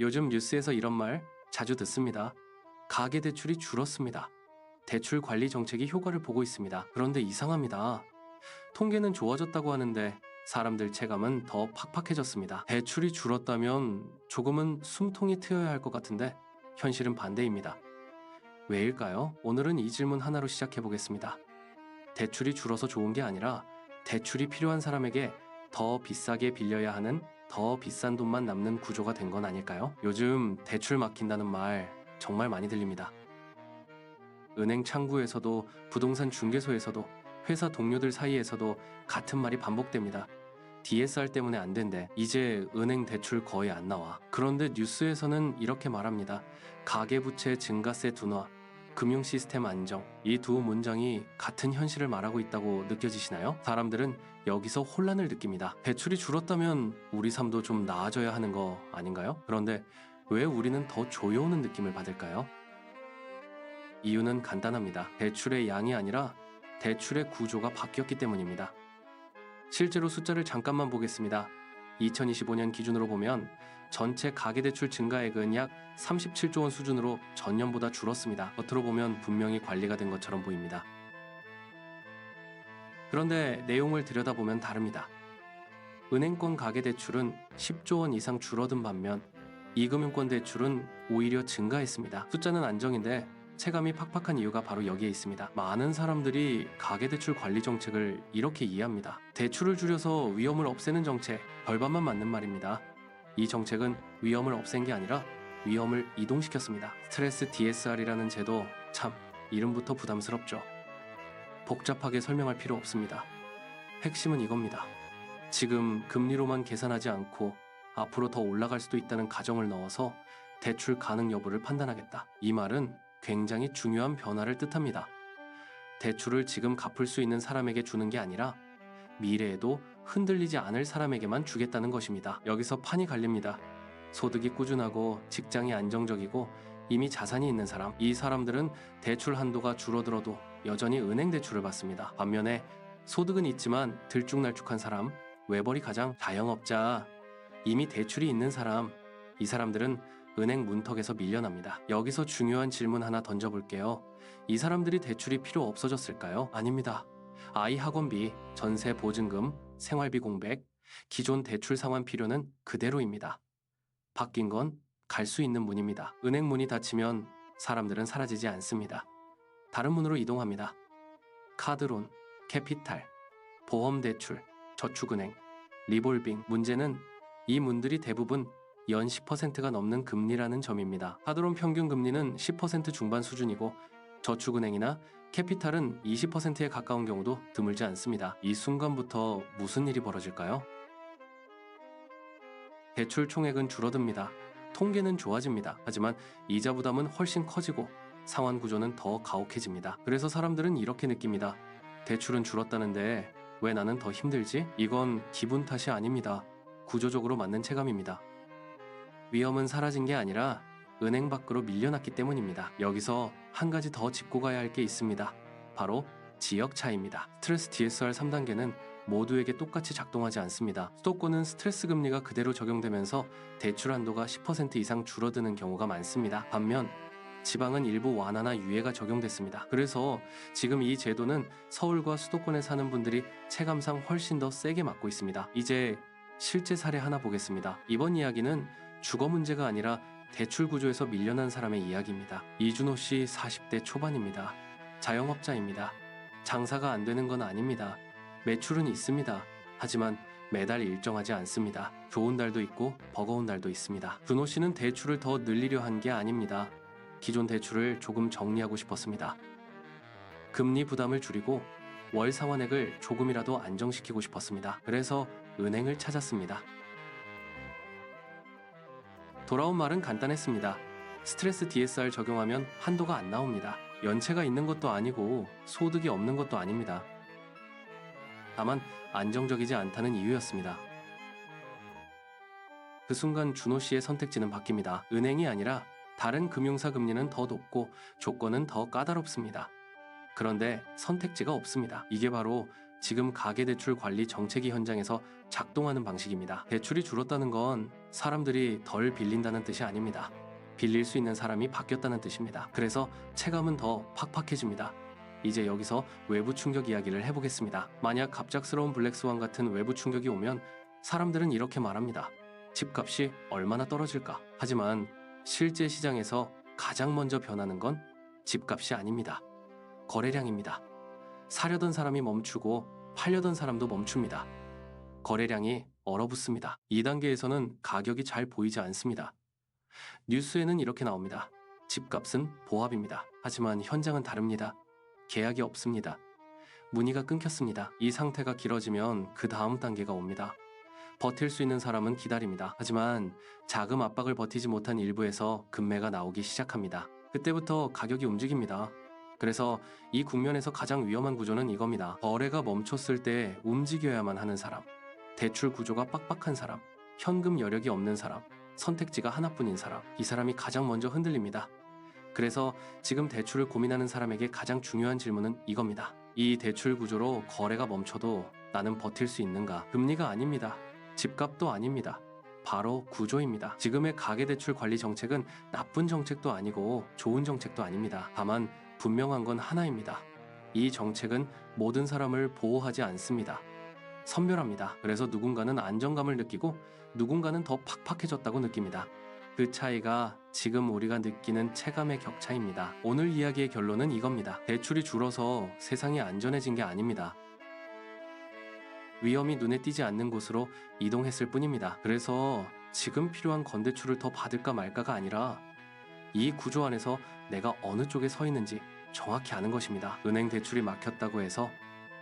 요즘 뉴스에서 이런 말 자주 듣습니다. 가계 대출이 줄었습니다. 대출 관리 정책이 효과를 보고 있습니다. 그런데 이상합니다. 통계는 좋아졌다고 하는데 사람들 체감은 더 팍팍해졌습니다. 대출이 줄었다면 조금은 숨통이 트여야 할 것 같은데 현실은 반대입니다. 왜일까요? 오늘은 이 질문 하나로 시작해 보겠습니다. 대출이 줄어서 좋은 게 아니라 대출이 필요한 사람에게 더 비싸게 빌려야 하는 더 비싼 돈만 남는 구조가 된 건 아닐까요? 요즘 대출 막힌다는 말 정말 많이 들립니다. 은행 창구에서도 부동산 중개소에서도 회사 동료들 사이에서도 같은 말이 반복됩니다. DSR 때문에 안 된대. 이제 은행 대출 거의 안 나와. 그런데 뉴스에서는 이렇게 말합니다. 가계부채 증가세 둔화, 금융 시스템 안정. 이 두 문장이 같은 현실을 말하고 있다고 느껴지시나요? 사람들은 여기서 혼란을 느낍니다. 대출이 줄었다면 우리 삶도 좀 나아져야 하는 거 아닌가요? 그런데 왜 우리는 더 조여오는 느낌을 받을까요? 이유는 간단합니다. 대출의 양이 아니라 대출의 구조가 바뀌었기 때문입니다. 실제로 숫자를 잠깐만 보겠습니다. 2025년 기준으로 보면 전체 가계대출 증가액은 약 37조 원 수준으로 전년보다 줄었습니다. 겉으로 보면 분명히 관리가 된 것처럼 보입니다. 그런데 내용을 들여다보면 다릅니다. 은행권 가계대출은 10조 원 이상 줄어든 반면 이금융권 대출은 오히려 증가했습니다. 숫자는 안정인데 체감이 팍팍한 이유가 바로 여기에 있습니다. 많은 사람들이 가계대출 관리 정책을 이렇게 이해합니다. 대출을 줄여서 위험을 없애는 정책, 벌반만 맞는 말입니다. 이 정책은 위험을 없앤 게 아니라 위험을 이동시켰습니다. 스트레스 DSR이라는 제도, 참, 이름부터 부담스럽죠. 복잡하게 설명할 필요 없습니다. 핵심은 이겁니다. 지금 금리로만 계산하지 않고 앞으로 더 올라갈 수도 있다는 가정을 넣어서 대출 가능 여부를 판단하겠다. 이 말은 굉장히 중요한 변화를 뜻합니다. 대출을 지금 갚을 수 있는 사람에게 주는 게 아니라 미래에도 흔들리지 않을 사람에게만 주겠다는 것입니다. 여기서 판이 갈립니다. 소득이 꾸준하고 직장이 안정적이고 이미 자산이 있는 사람, 이 사람들은 대출 한도가 줄어들어도 여전히 은행 대출을 받습니다. 반면에 소득은 있지만 들쭉날쭉한 사람, 외벌이 가장 자영업자, 이미 대출이 있는 사람, 이 사람들은 은행 문턱에서 밀려납니다. 여기서 중요한 질문 하나 던져볼게요. 이 사람들이 대출이 필요 없어졌을까요? 아닙니다. 아이 학원비, 전세 보증금, 생활비 공백, 기존 대출 상환 필요는 그대로입니다. 바뀐 건 갈 수 있는 문입니다. 은행 문이 닫히면 사람들은 사라지지 않습니다. 다른 문으로 이동합니다. 카드론, 캐피탈, 보험 대출, 저축은행, 리볼빙. 문제는 이 문들이 대부분 연 10%가 넘는 금리라는 점입니다. 카드론 평균 금리는 10% 중반 수준이고 저축은행이나 캐피탈은 20%에 가까운 경우도 드물지 않습니다. 이 순간부터 무슨 일이 벌어질까요? 대출 총액은 줄어듭니다. 통계는 좋아집니다. 하지만 이자 부담은 훨씬 커지고 상환 구조는 더 가혹해집니다. 그래서 사람들은 이렇게 느낍니다. 대출은 줄었다는데 왜 나는 더 힘들지? 이건 기분 탓이 아닙니다. 구조적으로 맞는 체감입니다. 위험은 사라진 게 아니라 은행 밖으로 밀려났기 때문입니다. 여기서 한 가지 더 짚고 가야 할 게 있습니다. 바로 지역 차이입니다. 스트레스 DSR 3단계는 모두에게 똑같이 작동하지 않습니다. 수도권은 스트레스 금리가 그대로 적용되면서 대출 한도가 10% 이상 줄어드는 경우가 많습니다. 반면 지방은 일부 완화나 유예가 적용됐습니다. 그래서 지금 이 제도는 서울과 수도권에 사는 분들이 체감상 훨씬 더 세게 맞고 있습니다. 이제 실제 사례 하나 보겠습니다. 이번 이야기는 주거 문제가 아니라 대출 구조에서 밀려난 사람의 이야기입니다. 이준호 씨 40대 초반입니다. 자영업자입니다. 장사가 안 되는 건 아닙니다. 매출은 있습니다. 하지만 매달 일정하지 않습니다. 좋은 달도 있고 버거운 달도 있습니다. 준호 씨는 대출을 더 늘리려 한 게 아닙니다. 기존 대출을 조금 정리하고 싶었습니다. 금리 부담을 줄이고 월 상환액을 조금이라도 안정시키고 싶었습니다. 그래서 은행을 찾았습니다. 돌아온 말은 간단했습니다. 스트레스 DSR 적용하면 한도가 안 나옵니다. 연체가 있는 것도 아니고 소득이 없는 것도 아닙니다. 다만 안정적이지 않다는 이유였습니다. 그 순간 준호 씨의 선택지는 바뀝니다. 은행이 아니라 다른 금융사 금리는 더 높고 조건은 더 까다롭습니다. 그런데 선택지가 없습니다. 이게 바로 지금 가계대출 관리 정책이 현장에서 작동하는 방식입니다. 대출이 줄었다는 건 사람들이 덜 빌린다는 뜻이 아닙니다. 빌릴 수 있는 사람이 바뀌었다는 뜻입니다. 그래서 체감은 더 팍팍해집니다. 이제 여기서 외부 충격 이야기를 해보겠습니다. 만약 갑작스러운 블랙스완 같은 외부 충격이 오면 사람들은 이렇게 말합니다. 집값이 얼마나 떨어질까? 하지만 실제 시장에서 가장 먼저 변하는 건 집값이 아닙니다. 거래량입니다. 사려던 사람이 멈추고 팔려던 사람도 멈춥니다. 거래량이 얼어붙습니다. 2단계에서는 가격이 잘 보이지 않습니다. 뉴스에는 이렇게 나옵니다. 집값은 보합입니다. 하지만 현장은 다릅니다. 계약이 없습니다. 문의가 끊겼습니다. 이 상태가 길어지면 그 다음 단계가 옵니다. 버틸 수 있는 사람은 기다립니다. 하지만 자금 압박을 버티지 못한 일부에서 금매가 나오기 시작합니다. 그때부터 가격이 움직입니다. 그래서 이 국면에서 가장 위험한 구조는 이겁니다. 거래가 멈췄을 때 움직여야만 하는 사람, 대출 구조가 빡빡한 사람, 현금 여력이 없는 사람, 선택지가 하나뿐인 사람, 이 사람이 가장 먼저 흔들립니다. 그래서 지금 대출을 고민하는 사람에게 가장 중요한 질문은 이겁니다. 이 대출 구조로 거래가 멈춰도 나는 버틸 수 있는가? 금리가 아닙니다. 집값도 아닙니다. 바로 구조입니다. 지금의 가계대출 관리 정책은 나쁜 정책도 아니고 좋은 정책도 아닙니다. 다만 분명한 건 하나입니다. 이 정책은 모든 사람을 보호하지 않습니다. 선별합니다. 그래서 누군가는 안정감을 느끼고 누군가는 더 팍팍해졌다고 느낍니다. 그 차이가 지금 우리가 느끼는 체감의 격차입니다. 오늘 이야기의 결론은 이겁니다. 대출이 줄어서 세상이 안전해진 게 아닙니다. 위험이 눈에 띄지 않는 곳으로 이동했을 뿐입니다. 그래서 지금 필요한 건대출을 더 받을까 말까가 아니라 이 구조 안에서 내가 어느 쪽에 서 있는지 정확히 아는 것입니다. 은행 대출이 막혔다고 해서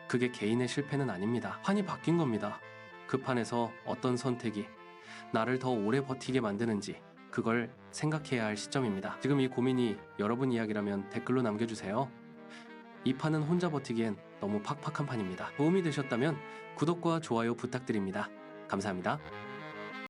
그게 개인의 실패는 아닙니다. 판이 바뀐 겁니다. 그 판에서 어떤 선택이 나를 더 오래 버티게 만드는지 그걸 생각해야 할 시점입니다. 지금 이 고민이 여러분 이야기라면 댓글로 남겨주세요. 이 판은 혼자 버티기엔 너무 팍팍한 판입니다. 도움이 되셨다면 구독과 좋아요 부탁드립니다. 감사합니다.